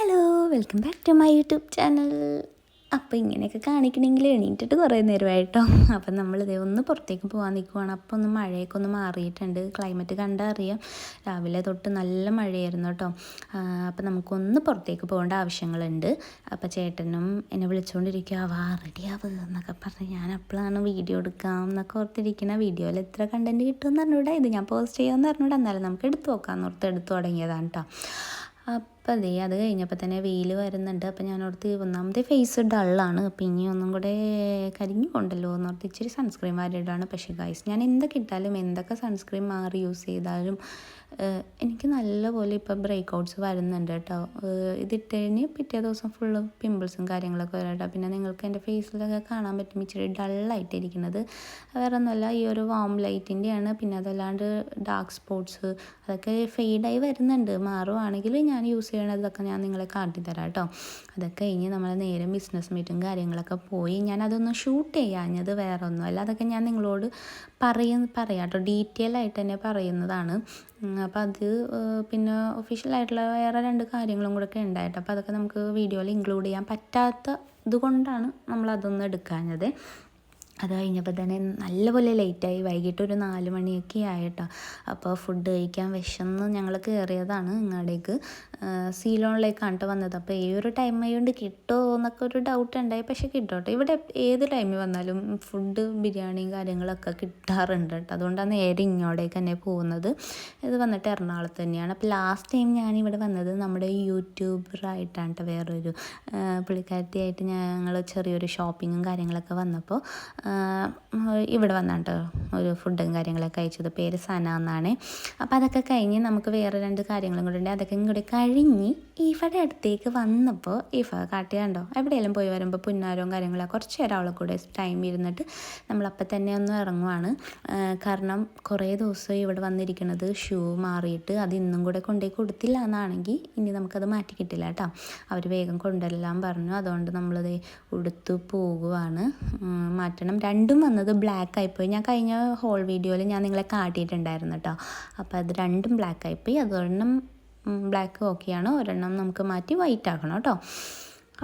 Hello welcome back to my YouTube channel അപ്പോൾ ഇങ്ങനെയൊക്കെ കാണിക്കണമെങ്കിൽ എണീറ്റിട്ട് കുറേ നേരമായിട്ടോ. അപ്പം നമ്മളിതേ ഒന്ന് പുറത്തേക്ക് പോകാൻ നിൽക്കുവാണ് അപ്പോൾ ഒന്ന് മഴയൊക്കെ ഒന്ന് മാറിയിട്ടുണ്ട്. ക്ലൈമറ്റ് കണ്ടാൽ അറിയാം. രാവിലെ തൊട്ട് നല്ല മഴയായിരുന്നു കേട്ടോ. അപ്പം നമുക്കൊന്ന് പുറത്തേക്ക് പോകേണ്ട ആവശ്യങ്ങളുണ്ട്. അപ്പോൾ ചേട്ടനും എന്നെ വിളിച്ചുകൊണ്ടിരിക്കുക വാ റെഡിയാവ് എന്നൊക്കെ പറഞ്ഞ് ഞാൻ അപ്പോഴാണ് വീഡിയോ എടുക്കാം എന്നൊക്കെ ഓർത്തിരിക്കുന്ന വീഡിയോയിൽ എത്ര കണ്ടന്റ് കിട്ടുമെന്ന് പറഞ്ഞുകൂടാ ഇത് ഞാൻ പോസ്റ്റ് ചെയ്യാമെന്ന് പറഞ്ഞുകൂടാ എന്നാലും നമുക്ക് എടുത്തു നോക്കാം. ഓർത്ത് എടുത്തു തുടങ്ങിയതാണ് കേട്ടോ. അപ്പം അതേ അത് കഴിഞ്ഞപ്പോൾ തന്നെ വെയിൽ വരുന്നുണ്ട്. അപ്പം ഞാൻ ഓർത്ത് ഒന്നാമത്തെ ഫേസ് ഡള്ളാണ് അപ്പം ഇനി ഒന്നും കൂടെ കരിഞ്ഞു കൊണ്ടല്ലോ എന്ന് ഓർത്ത് ഇച്ചിരി സൺസ്ക്രീൻ വാരിയിടാണ്. പക്ഷേ ഗൈസ് ഞാൻ എന്തൊക്കെ ഇട്ടാലും എന്തൊക്കെ സൺസ്ക്രീൻ മാറി യൂസ് ചെയ്താലും എനിക്ക് നല്ലപോലെ ഇപ്പോൾ ബ്രേക്ക് ഔട്ട്സ് വരുന്നുണ്ട് കേട്ടോ. ഇതിട്ട് കഴിഞ്ഞ് പിറ്റേ ദിവസം ഫുള്ള് പിമ്പിൾസും കാര്യങ്ങളൊക്കെ വരാം കേട്ടോ. പിന്നെ നിങ്ങൾക്ക് എന്റെ ഫേസിലൊക്കെ കാണാൻ പറ്റും ഇച്ചിരി ഡള്ളായിട്ടിരിക്കുന്നത് വേറെ ഒന്നുമല്ല ഈ ഒരു വാം ലൈറ്റിന്റെയാണ് പിന്നെ അതല്ലാണ്ട് ഡാർക്ക് സ്പോട്ട്സ് അതൊക്കെ ഫെയ്ഡായി വരുന്നുണ്ട്. മാറുവാണെങ്കിൽ ഞാൻ യൂസ് ചെയ്യണതൊക്കെ ഞാൻ നിങ്ങളെ കാട്ടിത്തരാം കേട്ടോ. അതൊക്കെ കഴിഞ്ഞ് നമ്മൾ നേരെ ബിസിനസ് മീറ്റും കാര്യങ്ങളൊക്കെ പോയി ഞാൻ അതൊന്നും ഷൂട്ട് ചെയ്യാഞ്ഞത് വേറെ ഒന്നുമല്ല അതൊക്കെ ഞാൻ നിങ്ങളോട് പറയും പറയാം കേട്ടോ. ഡീറ്റെയിൽ ആയിട്ട് തന്നെ പറയുന്നതാണ്. അപ്പോൾ അത് പിന്നെ ഒഫീഷ്യലായിട്ടുള്ള വേറെ രണ്ട് കാര്യങ്ങളും കൂടെ ഒക്കെ ഉണ്ടായിട്ട് അപ്പോൾ അതൊക്കെ നമുക്ക് വീഡിയോയിൽ ഇൻക്ലൂഡ് ചെയ്യാൻ പറ്റാത്ത ഇതുകൊണ്ടാണ് നമ്മളതൊന്നും എടുക്കാഞ്ഞത്. അത് കഴിഞ്ഞപ്പോൾ തന്നെ നല്ലപോലെ ലേറ്റായി വൈകിട്ട് ഒരു നാല് മണിയൊക്കെ ആയിട്ടോ. അപ്പോൾ ഫുഡ് കഴിക്കാൻ വിശന്ന് ഞങ്ങൾ കയറിയതാണ് ഇങ്ങോട്ടേക്ക് സീലോണിലേക്കാണ് കേട്ടോ വന്നത്. അപ്പോൾ ഈ ഒരു ടൈം ആയതുകൊണ്ട് കിട്ടുമോ എന്നൊക്കെ ഒരു ഡൗട്ട് ഉണ്ടായി. പക്ഷേ കിട്ടോട്ടെ. ഇവിടെ ഏത് ടൈമിൽ വന്നാലും ഫുഡ് ബിരിയാണിയും കാര്യങ്ങളൊക്കെ കിട്ടാറുണ്ട് കേട്ടോ. അതുകൊണ്ടാണ് നേരെ ഇങ്ങോട്ടേക്ക് തന്നെ പോകുന്നത്. ഇത് വന്നിട്ട് എറണാകുളത്ത് തന്നെയാണ്. അപ്പോൾ ലാസ്റ്റ് ടൈം ഞാൻ ഇവിടെ വന്നത് നമ്മുടെ യൂട്യൂബറായിട്ടാണ് കേട്ടോ വേറൊരു പുള്ളിക്കാരത്തിയായിട്ട് ഞങ്ങൾ ചെറിയൊരു ഷോപ്പിങ്ങും കാര്യങ്ങളൊക്കെ വന്നപ്പോൾ ഇവിടെ വന്നാണ് കേട്ടോ ഒരു ഫുഡും കാര്യങ്ങളൊക്കെ അയച്ചത് പേര് സന എന്നാണ്. അപ്പോൾ അതൊക്കെ കഴിഞ്ഞ് നമുക്ക് വേറെ രണ്ട് കാര്യങ്ങളും കൂടെ ഉണ്ട്. അതൊക്കെ ഇങ്ങോട്ട് കഴിഞ്ഞ് ഈഫയുടെ അടുത്തേക്ക് വന്നപ്പോൾ ഇഫ കാട്ടിയാണ്ടോ എവിടെയെങ്കിലും പോയി വരുമ്പോൾ പുന്നാരവും കാര്യങ്ങളൊക്കെ കുറച്ച് നേരം അവളെ കൂടെ ടൈം ഇരുന്നിട്ട് നമ്മളപ്പം തന്നെ ഒന്ന് ഇറങ്ങുവാണ്. കാരണം കുറേ ദിവസം ഇവിടെ വന്നിരിക്കുന്നത് ഷൂ മാറിയിട്ട് അത് ഇന്നും കൂടെ കൊണ്ടുപോയി കൊടുത്തില്ല എന്നാണെങ്കിൽ ഇനി നമുക്കത് മാറ്റി കിട്ടില്ല കേട്ടോ. അവർ വേഗം കൊണ്ടുവരെല്ലാം പറഞ്ഞു. അതുകൊണ്ട് നമ്മളത് ഉടുത്തു പോകുവാണ് മാറ്റണം. രണ്ടും വന്നത് ബ്ലാക്ക് ആയിപ്പോയി. ഞാൻ കഴിഞ്ഞ ഹോൾ വീഡിയോയിൽ ഞാൻ നിങ്ങളെ കാട്ടിയിട്ടുണ്ടായിരുന്നു കേട്ടോ അപ്പോൾ അത് രണ്ടും ബ്ലാക്ക് ആയിപ്പോയി. അതൊരെണ്ണം ബ്ലാക്ക് ഓക്കെയാണ് ഒരെണ്ണം നമുക്ക് മാറ്റി വൈറ്റ് ആക്കണം കേട്ടോ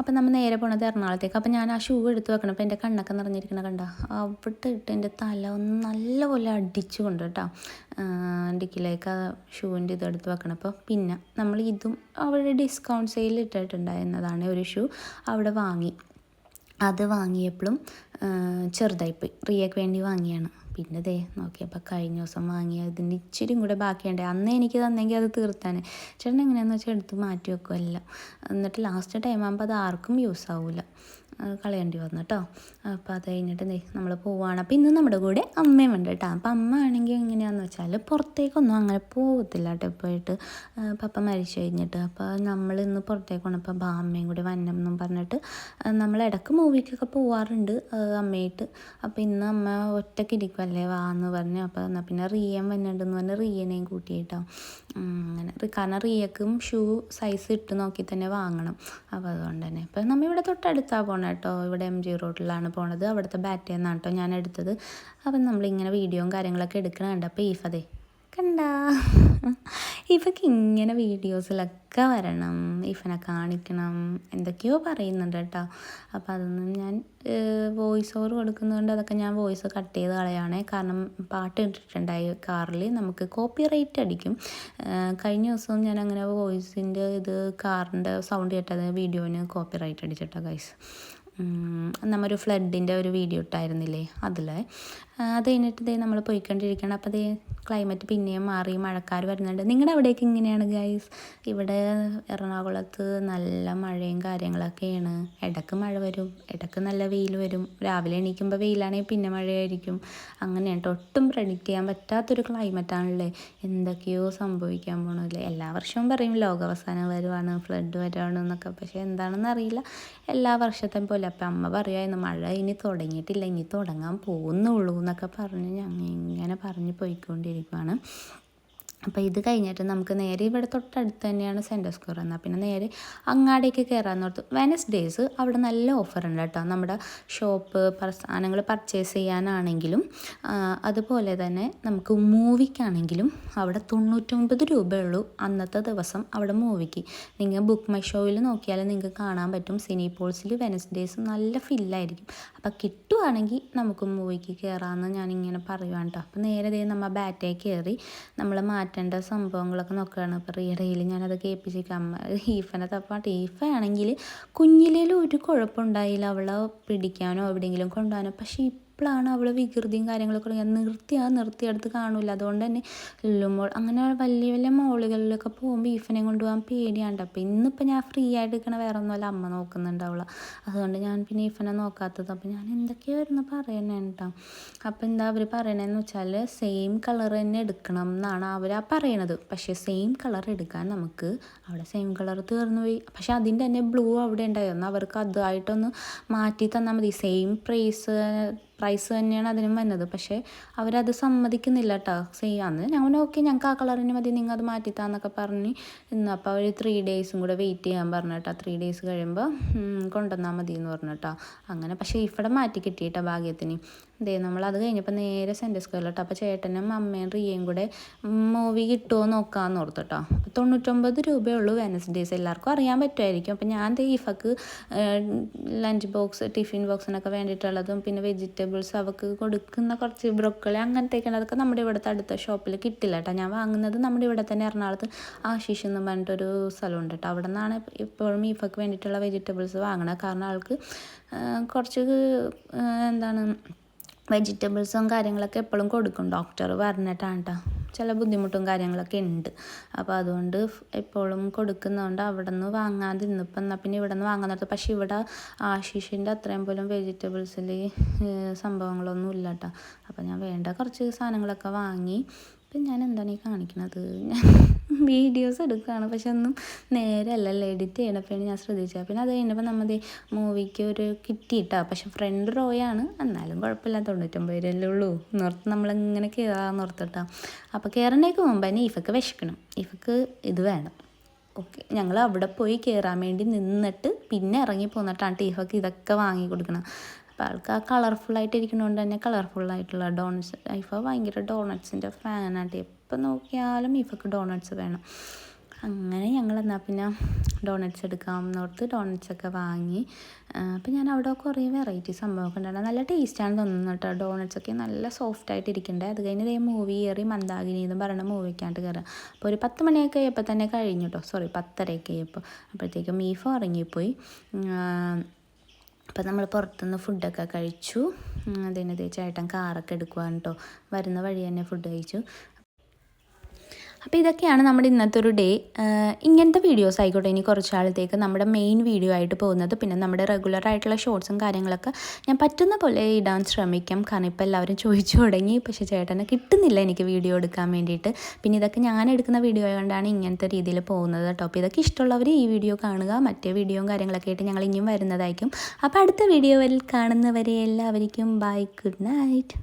അപ്പം നമ്മൾ നേരെ പോണത് എറണാകുളത്തേക്ക്. അപ്പം ഞാൻ ആ ഷൂ എടുത്ത് വെക്കണം. അപ്പം എന്റെ കണ്ണൊക്കെ നിറഞ്ഞിരിക്കണ കണ്ട? അവിടെ ഇട്ട് എന്റെ തല ഒന്ന് നല്ലപോലെ അടിച്ചു കൊണ്ട് കേട്ടോ ഡിക്കിലേക്ക് ആ ഷൂവിന്റെ ഇത് എടുത്ത് വെക്കണം. അപ്പോൾ പിന്നെ നമ്മൾ ഇതും അവിടെ ഡിസ്കൗണ്ട് സെയിൽ ഇട്ടിട്ടുണ്ടായിരുന്നതാണ് ഒരു ഷൂ അവിടെ വാങ്ങി. അത് വാങ്ങിയപ്പോഴും ചെറുതായിപ്പോയി. റിയക്ക് വേണ്ടി വാങ്ങിയാണ്. പിന്നെ ദേ നോക്കിയപ്പോൾ കഴിഞ്ഞ ദിവസം വാങ്ങിയ ഇതിന്റെ ഇച്ചിരിയും കൂടെ ബാക്കിയുണ്ട്. അന്ന് എനിക്ക് തന്നെങ്കിൽ അത് തീർത്താനെ. ചേട്ടൻ എങ്ങനെയാണെന്ന് വെച്ചാൽ എടുത്ത് മാറ്റി വെക്കുമല്ല എന്നിട്ട് ലാസ്റ്റ് ടൈം ആകുമ്പോൾ അത് ആർക്കും യൂസ് ആവില്ല കളയേണ്ടി വന്നു കേട്ടോ അപ്പോൾ അത് കഴിഞ്ഞിട്ട് നമ്മൾ പോവുകയാണ് അപ്പോൾ ഇന്ന് നമ്മുടെ കൂടെ അമ്മയും ഉണ്ട് കേട്ടോ അപ്പോൾ അമ്മ ആണെങ്കിൽ എങ്ങനെയാണെന്ന് വെച്ചാൽ പുറത്തേക്കൊന്നും അങ്ങനെ പോകത്തില്ല കേട്ടോ പോയിട്ട് പപ്പ മരിച്ചു കഴിഞ്ഞിട്ട്. അപ്പോൾ നമ്മൾ ഇന്ന് പുറത്തേക്ക് പോകണപ്പോൾ ബാ അമ്മയും കൂടി വന്നം എന്നും പറഞ്ഞിട്ട് നമ്മൾ ഇടയ്ക്ക് മൂവിക്കൊക്കെ പോവാറുണ്ട് അമ്മയായിട്ട്. അപ്പോൾ ഇന്ന് അമ്മ ഒറ്റയ്ക്ക് ഇരിക്കുമല്ലേ വാ എന്ന് പറഞ്ഞു. അപ്പോൾ എന്നാൽ പിന്നെ റിയൻ വന്നിട്ടുണ്ടെന്ന് പറഞ്ഞ് റിയനെയും കൂട്ടിയിട്ടോ. അങ്ങനെ. കാരണം റിയക്കും ഷൂ സൈസ് ഇട്ട് നോക്കി തന്നെ വാങ്ങണം. അപ്പോൾ അതുകൊണ്ട് തന്നെ. ഇപ്പം നമ്മൾ ഇവിടെ തൊട്ടടുത്താണ് പോകണം കേട്ടോ ഇവിടെ എം ജി റോഡിലാണ് പോണത്. അവിടുത്തെ ബാറ്റിൽ നിന്നാണ് കേട്ടോ ഞാൻ എടുത്തത്. അപ്പം നമ്മളിങ്ങനെ വീഡിയോയും കാര്യങ്ങളൊക്കെ എടുക്കണ കണ്ടപ്പോൾ ഈഫതേ കണ്ട. ഇവക്ക് ഇങ്ങനെ വീഡിയോസിലൊക്കെ വരണം ഇഫനെ കാണിക്കണം എന്തൊക്കെയോ പറയുന്നുണ്ട് കേട്ടോ. അപ്പോൾ അതൊന്നും ഞാൻ വോയിസ് ഓവർ കൊടുക്കുന്നതുകൊണ്ട് അതൊക്കെ ഞാൻ വോയിസ് കട്ട് ചെയ്ത് കളയാണേ. കാരണം പാട്ട് ഇട്ടിട്ടുണ്ടായി കാറിൽ നമുക്ക് കോപ്പി റേറ്റ് അടിക്കും കഴിഞ്ഞ ദിവസവും ഞാൻ അങ്ങനെ വോയിസിന്റെ ഇത് കാറിന്റെ സൗണ്ട് കേട്ടത് വീഡിയോന് കോപ്പി റേറ്റ് അടിച്ചിട്ടോ ഗൈസ് നമ്മൊരു ഫ്ലഡിന്റെ ഒരു വീഡിയോ ഇട്ടായിരുന്നില്ലേ അതിൽ അത് കഴിഞ്ഞിട്ട് ഇതേ നമ്മൾ പോയിക്കൊണ്ടിരിക്കണം അപ്പോൾ അതേ ക്ലൈമറ്റ് പിന്നെയും മാറി മഴക്കാർ വരുന്നുണ്ട്. നിങ്ങളുടെ അവിടേക്ക് ഇങ്ങനെയാണ് ഗൈസ് ഇവിടെ എറണാകുളത്ത് നല്ല മഴയും കാര്യങ്ങളൊക്കെയാണ്. ഇടയ്ക്ക് മഴ വരും ഇടയ്ക്ക് നല്ല വെയിൽ വരും. രാവിലെ എണീക്കുമ്പോൾ വെയിലാണെങ്കിൽ പിന്നെ മഴയായിരിക്കും. അങ്ങനെയാണ്. ഒട്ടും പ്രഡിക്റ്റ് ചെയ്യാൻ പറ്റാത്തൊരു ക്ലൈമറ്റാണല്ലേ എന്തൊക്കെയോ സംഭവിക്കാൻ പോകണമല്ലേ എല്ലാ വർഷവും പറയും ലോകാവസാനം വരുവാണ് ഫ്ലഡ് വരുവാണ് എന്നൊക്കെ. പക്ഷേ എന്താണെന്ന് അറിയില്ല എല്ലാ വർഷത്തെ പോലെ അപ്പം അമ്മ പറയുമായിരുന്നു മഴ ഇനി തുടങ്ങിയിട്ടില്ല ഇനി തുടങ്ങാൻ പോകുന്നുള്ളൂ എന്നൊക്കെ പറഞ്ഞ് ഞങ്ങൾ ഇങ്ങനെ പറഞ്ഞ് പോയിക്കൊണ്ടിരിക്കുകയാണ് അപ്പോൾ ഇത് കഴിഞ്ഞിട്ട് നമുക്ക് നേരെ ഇവിടെ തൊട്ടടുത്ത് തന്നെയാണ് സെന്റർ സ്ക്വയർ എന്നാൽ പിന്നെ നേരെ അങ്ങാടേക്ക് കയറാൻ ഓർത്ത്. വെനസ്ഡേയ്സ് അവിടെ നല്ല ഓഫർ ഉണ്ട് കേട്ടോ. നമ്മുടെ ഷോപ്പ് സാധനങ്ങൾ പർച്ചേസ് ചെയ്യാനാണെങ്കിലും അതുപോലെ തന്നെ നമുക്ക് മൂവിക്കാണെങ്കിലും അവിടെ തൊണ്ണൂറ്റൊമ്പത് രൂപയുള്ളൂ അന്നത്തെ ദിവസം അവിടെ മൂവിക്ക് നിങ്ങൾ ബുക്ക് മൈ ഷോയിൽ നോക്കിയാൽ നിങ്ങൾക്ക് കാണാൻ പറ്റും. സിനിപോൾസിൽ വെനസ്ഡേയ്സ് നല്ല ഫില്ലായിരിക്കും അപ്പോൾ കിട്ടുവാണെങ്കിൽ നമുക്ക് മൂവിക്ക് കയറാമെന്ന് ഞാനിങ്ങനെ പറയുവാണ് കേട്ടോ. അപ്പോൾ നേരെ നമ്മൾ ബാറ്റേ കയറി നമ്മൾ മാറ്റേണ്ട സംഭവങ്ങളൊക്കെ നോക്കുകയാണ്. അപ്പോൾ റീഡയിൽ ഞാനത് കേൾപ്പിച്ചേക്കാം. അമ്മ ഈഫനെ തപ്പാട്ട്. ഈഫ ആണെങ്കിൽ കുഞ്ഞിലേലും ഒരു കുഴപ്പമുണ്ടായില്ല. അവളെ പിടിക്കാനോ എവിടെയെങ്കിലും കൊണ്ടുപോകാനോ. പക്ഷേ ഇപ്പോഴാണ് അവൾ വികൃതിയും കാര്യങ്ങളൊക്കെ തുടങ്ങിയത് നിർത്തിയാ നിർത്തിയെടുത്ത് കാണില്ല അതുകൊണ്ട് തന്നെ ലുമ്പോൾ അങ്ങനെ വലിയ വലിയ മോളുകളിലൊക്കെ പോകുമ്പോൾ ഈഫനെ കൊണ്ടുപോകാൻ പേടിയാണ്ട്. അപ്പോൾ ഇന്നിപ്പോൾ ഞാൻ ഫ്രീ ആയിട്ട് ഇരിക്കണ വേറെ ഒന്നുമല്ല അമ്മ നോക്കുന്നുണ്ട് അവളെ. അതുകൊണ്ട് ഞാൻ പിന്നെ ഈഫനെ നോക്കാത്തത്. അപ്പോൾ ഞാൻ എന്തൊക്കെയായിരുന്നു പറയണേ കേട്ടോ അപ്പോൾ എന്താ അവർ പറയണതെന്ന് വെച്ചാൽ സെയിം കളർ തന്നെ എടുക്കണം എന്നാണ് അവർ ആ പറയണത്. പക്ഷേ സെയിം കളർ എടുക്കാൻ നമുക്ക് അവിടെ സെയിം കളർ തീർന്നു പോയി. പക്ഷെ അതിന്റെ തന്നെ ബ്ലൂ അവിടെ ഉണ്ടായിരുന്നു അവർക്ക് അതായിട്ടൊന്ന് മാറ്റി തന്നാൽ മതി. സെയിം പ്രൈസ് പ്രൈസ് തന്നെയാണ് അതിനും വന്നത്. പക്ഷേ അവരത് സമ്മതിക്കുന്നില്ല കേട്ടോ ചെയ്യാന്ന് ഞങ്ങൾ ഓക്കെ ഞങ്ങൾക്ക് ആ കളറിന് മതി. നിങ്ങൾ അത് മാറ്റിത്താന്നൊക്കെ പറഞ്ഞ് അപ്പോൾ അവർ ത്രീ ഡേയ്സും കൂടെ വെയിറ്റ് ചെയ്യാൻ പറഞ്ഞു കേട്ടോ ത്രീ ഡേയ്സ് കഴിയുമ്പോൾ കൊണ്ടുവന്നാൽ മതി എന്ന് പറഞ്ഞു കേട്ടോ അങ്ങനെ പക്ഷേ ഇവിടെ മാറ്റി കിട്ടിയിട്ടോ ഭാഗ്യത്തിന്. ദേ നമ്മൾ അത് കഴിഞ്ഞപ്പോൾ നേരെ സെന്റർ സ്ക്വയറിലോട്ടോ അപ്പോൾ ചേട്ടനും അമ്മയും റിയയും കൂടെ മൂവി കിട്ടുമോ നോക്കാമെന്ന് ഓർത്തു കേട്ടോ അപ്പോൾ തൊണ്ണൂറ്റൊമ്പത് രൂപയേ ഉള്ളൂ വെനസ്ഡേയ്സ് എല്ലാവർക്കും അറിയാൻ പറ്റുമായിരിക്കും. അപ്പോൾ ഞാൻ ഈഫക്ക് ലഞ്ച് ബോക്സ് ടിഫിൻ ബോക്സിനൊക്കെ വേണ്ടിയിട്ടുള്ളതും പിന്നെ വെജിറ്റബിൾസ് അവൾക്ക് കൊടുക്കുന്ന കുറച്ച് ബ്രൊക്കളി അങ്ങനത്തെയൊക്കെ അതൊക്കെ നമ്മുടെ ഇവിടുത്തെ അടുത്ത ഷോപ്പിൽ കിട്ടില്ല കേട്ടോ ഞാൻ വാങ്ങുന്നത് നമ്മുടെ ഇവിടെ തന്നെ എറണാകുളത്ത് ആശീഷ് എന്ന് പറഞ്ഞിട്ടൊരു സ്ഥലമുണ്ട് കേട്ടോ അവിടെ നിന്നാണ് ഇപ്പോഴും ഈഫക്ക് വേണ്ടിയിട്ടുള്ള വെജിറ്റബിൾസ് വാങ്ങണത്. കാരണം ആൾക്ക് കുറച്ച് എന്താണ് വെജിറ്റബിൾസും കാര്യങ്ങളൊക്കെ എപ്പോഴും കൊടുക്കും. ഡോക്ടർ പറഞ്ഞിട്ടാണ് കേട്ടോ ചില ബുദ്ധിമുട്ടും കാര്യങ്ങളൊക്കെ ഉണ്ട്. അപ്പോൾ അതുകൊണ്ട് എപ്പോഴും കൊടുക്കുന്നതുകൊണ്ട് അവിടെ നിന്ന് വാങ്ങാതിരുന്നപ്പോൾ എന്നാൽ പിന്നെ ഇവിടെ നിന്ന് വാങ്ങാൻ നിർത്തും പക്ഷേ ഇവിടെ ആശീഷിന്റെ അത്രയും പോലും വെജിറ്റബിൾസിൽ സംഭവങ്ങളൊന്നും ഇല്ല കേട്ടോ അപ്പോൾ ഞാൻ വേണ്ട കുറച്ച് സാധനങ്ങളൊക്കെ വാങ്ങി. ഇപ്പം ഞാൻ എന്താണ് ഈ കാണിക്കണത്? ഞാൻ വീഡിയോസ് എടുക്കുകയാണ്. പക്ഷെ ഒന്നും നേരല്ലല്ലോ എഡിറ്റ് ചെയ്യണപ്പോഴാണ് ഞാൻ ശ്രദ്ധിച്ചത് പിന്നെ അത് കഴിഞ്ഞപ്പോൾ നമ്മൾ മൂവിക്ക് ഒരു കിട്ടിയിട്ടാ. പക്ഷെ ഫ്രണ്ട് റോയാണ് എന്നാലും കുഴപ്പമില്ല തൊണ്ണൂറ്റൊമ്പത് രൂപയല്ലേ ഉള്ളൂ. നിർത്ത് നമ്മളിങ്ങനെ കയറാൻ നിർത്തിട്ടാ. അപ്പോൾ കയറണേക്ക് മുമ്പ് തന്നെ ഇഫക്ക് വിശക്കണം. ഇഫക്ക് ഇത് വേണം. ഓക്കെ. ഞങ്ങൾ അവിടെ പോയി കയറാൻ വേണ്ടി നിന്നിട്ട് പിന്നെ ഇറങ്ങി പോന്നിട്ടാണ് ടീഫക്ക് ഇതൊക്കെ വാങ്ങി കൊടുക്കണം അപ്പോൾ ആൾക്ക് ആ കളർഫുള്ളായിട്ട് തന്നെ കളർഫുള്ളായിട്ടുള്ള ഡോണറ്റ്സ് ഐഫ ഭയങ്കര ഡോണറ്റ്സിന്റെ ഫാനായിട്ട് എപ്പോൾ നോക്കിയാലും ഇവക്ക് ഡോണറ്റ്സ് വേണം. അങ്ങനെ ഞങ്ങൾ എന്നാൽ പിന്നെ ഡോണറ്റ്സ് എടുക്കാം എന്നോർത്ത് ഡോണറ്റ്സ് ഒക്കെ വാങ്ങി. അപ്പം ഞാൻ അവിടെ കുറേ വെറൈറ്റി സംഭവമൊക്കെ ഉണ്ടായിരുന്നു. നല്ല ടേസ്റ്റാണ് തോന്നുന്നത് കേട്ടോ. ഡോണറ്റ്സ് ഒക്കെ നല്ല സോഫ്റ്റ് ആയിട്ട് ഇരിക്കണ്ടേ. അത് കഴിഞ്ഞ് ഇതേ മൂവി കയറി മന്ദാകിനി എന്ന് പറയുന്ന മൂവിക്കാണ്ട് കയറുക അപ്പോൾ ഒരു പത്ത് മണിയൊക്കെ ആയപ്പോൾ തന്നെ കഴിഞ്ഞു കേട്ടോ. സോറി പത്തരയൊക്കെ ആയപ്പോൾ. അപ്പോഴത്തേക്കും മീഫ് ഇറങ്ങിപ്പോയി. അപ്പം നമ്മൾ പുറത്തുനിന്ന് ഫുഡൊക്കെ കഴിച്ചു. അതിന് ചേട്ടൻ കാറൊക്കെ എടുക്കുവാണ് കേട്ടോ. വരുന്ന വഴി തന്നെ ഫുഡ് കഴിച്ചു. അപ്പോൾ ഇതൊക്കെയാണ് നമ്മുടെ ഇന്നത്തെ ഒരു ഡേ ഇങ്ങനത്തെ വീഡിയോസ് ആയിക്കോട്ടെ. ഇനി കുറച്ച് നാളത്തേക്ക് നമ്മുടെ മെയിൻ വീഡിയോ ആയിട്ട് പോകുന്നത് പിന്നെ നമ്മുടെ റെഗുലർ ആയിട്ടുള്ള ഷോർട്സും കാര്യങ്ങളൊക്കെ ഞാൻ പറ്റുന്ന പോലെ ഇടാൻ ശ്രമിക്കാം. കാരണം ഇപ്പോൾ എല്ലാവരും ചോദിച്ചു തുടങ്ങി. പക്ഷേ ചേട്ടന് കിട്ടുന്നില്ല എനിക്ക് വീഡിയോ എടുക്കാൻ വേണ്ടിയിട്ട്. പിന്നെ ഇതൊക്കെ ഞാൻ എടുക്കുന്ന വീഡിയോ ആയതുകൊണ്ടാണ് ഇങ്ങനത്തെ രീതിയിൽ പോകുന്നത് കേട്ടോ. അപ്പോൾ ഇതൊക്കെ ഇഷ്ടമുള്ളവർ ഈ വീഡിയോ കാണുക. മറ്റേ വീഡിയോയും കാര്യങ്ങളൊക്കെ ആയിട്ട് ഞങ്ങൾ ഇനിയും വരുന്നതായിരിക്കും. അപ്പോൾ അടുത്ത വീഡിയോയിൽ കാണുന്നവരെ എല്ലാവർക്കും ബൈ ഗുഡ് നൈറ്റ്